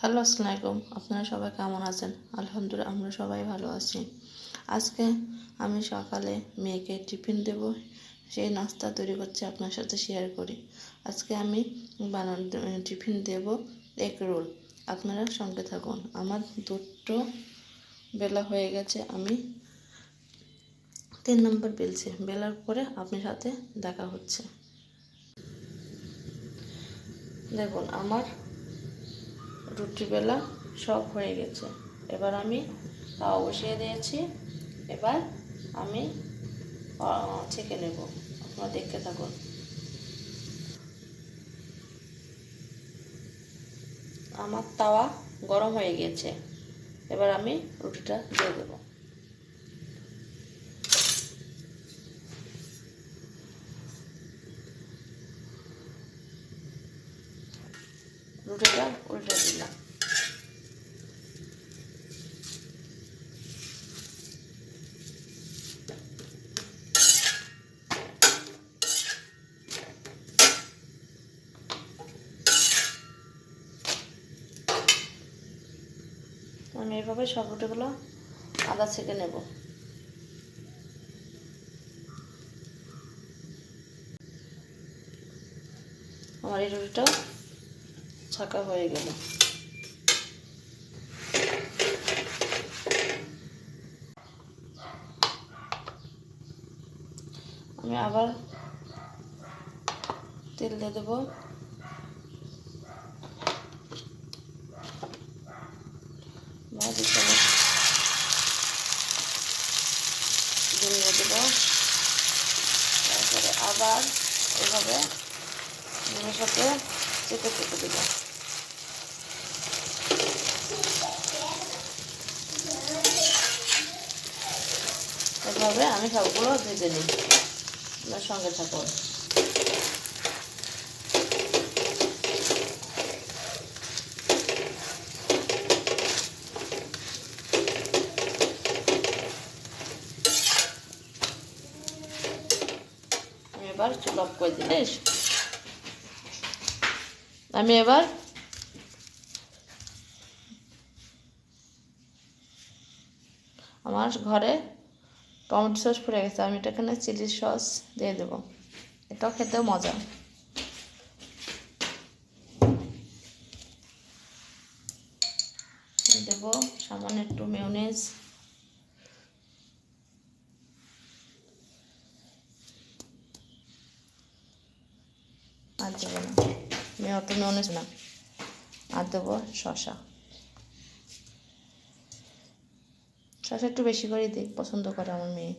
Hello, আসসালামু আলাইকুম। আপনারা সবাই কেমন আছেন? আলহামদুলিল্লাহ, আমরা সবাই ভালো আছি। আজকে আমি সকালে মেয়েকে টিফিন দেব। সেই নাস্তা তৈরি করছি আপনার সাথে শেয়ার করি। আজকে আমি বানান টিফিন দেব এগ রোল আপনারা সঙ্গে থাকুন। আমার দুটো বেলা হয়ে গেছে, আমি তিন নম্বর বেলছি। বেলার পরে আপনার সাথে দেখা হচ্ছে। দেখুন, আমার রুটি বেলা সব হয়ে গেছে। এবার আমি তাও বসিয়ে দিয়েছি। এবার আমি ছেঁকে নেব। আপনারা দেখতে থাকুন। আমার তাওয়া গরম হয়ে গিয়েছে এবার আমি রুটিটা দিয়ে দেবো। রুটিটা উল্টে দিলাম। আমি এভাবে সব রুটিগুলো আদা ছেঁকে নেব। আমার এই রুটিটাও ছাকা হয়ে গেল। আমি আবার তেল দিয়ে দেবো। দিয়ে দেবো। তারপরে আবার এভাবে সাথে চেপে চেপে দেবো। এভাবে আমি সবগুলো ভেজে নিই। আপনার সঙ্গে থাকুন এবার আমি এবার আমার ঘরে টমেটো সস পড়ে গেছে, আমি এটা এখানে চিলি সস দিয়ে দেবো। এটাও খেতেও মজা। দেবো সামান্য একটু মেয়নেজ। আর দেবো না। মেয়ে অত মেয়নেজ না। আর দেবো শশা শশা একটু বেশি করেই দিই পছন্দ করে আমার মেয়ে।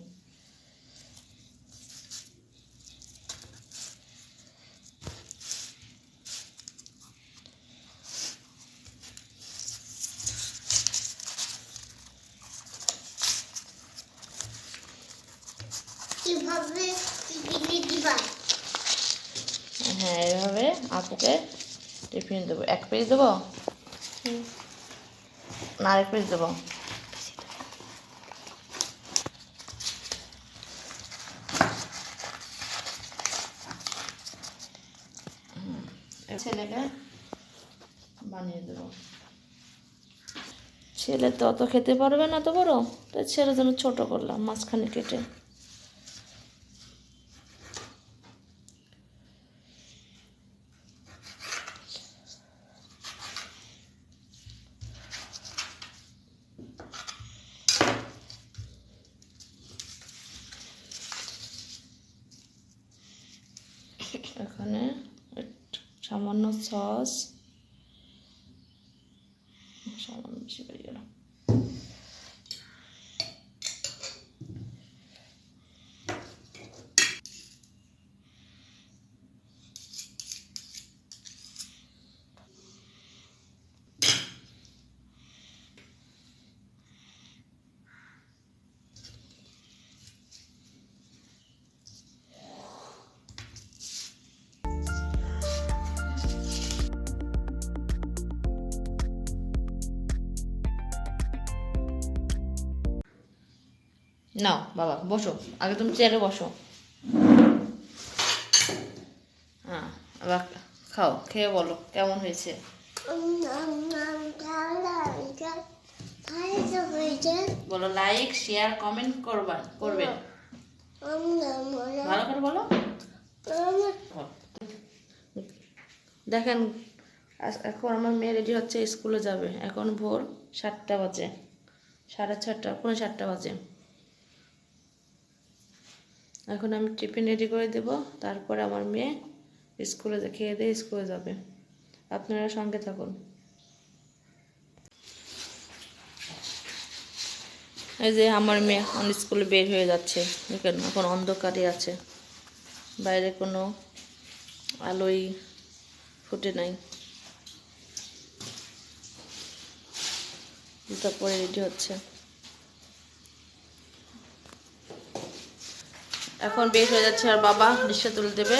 হ্যাঁ এভাবে আপুকে টিফিন দেবো। এক পিস দেবো? না আরেক পিস দেবো। ছেলেকে বানিয়ে দেবো। ছেলে তো অত খেতে পারবে না তো বড়, তাই ছেলের জন্য ছোটো করলাম, মাঝখানে কেটে। এখানে সামান্য সস নাও, বাবা, বসো। আগে তুমি চেয়ারে বসো। হ্যাঁ আবার খাও, খেয়ে বলো, কেমন হয়েছে? বলো লাইক শেয়ার কমেন্ট করবেন করবেন ভালো করে বলো। দেখেন এখন আমার মেয়ে রেডি হচ্ছে, স্কুলে যাবে। এখন ভোর সাতটা বাজে, সাড়ে ছটা পৌনে সাতটা বাজে। এখন আমি টিফিন রেডি করে দেব। তারপরে আমার মেয়ে স্কুলে খেয়ে দিয়ে স্কুলে যাবে। আপনারা সঙ্গে থাকুন। এই যে আমার মেয়ে এখন স্কুলে বের হয়ে যাচ্ছে। দেখেন, এখন অন্ধকারে আছে। বাইরে কোনো আলোই ফুটে নাই। জুতা পরে রেডি হচ্ছে। এখন বের হয়ে যাচ্ছে আর বাবা রিক্সা তুলে দেবে।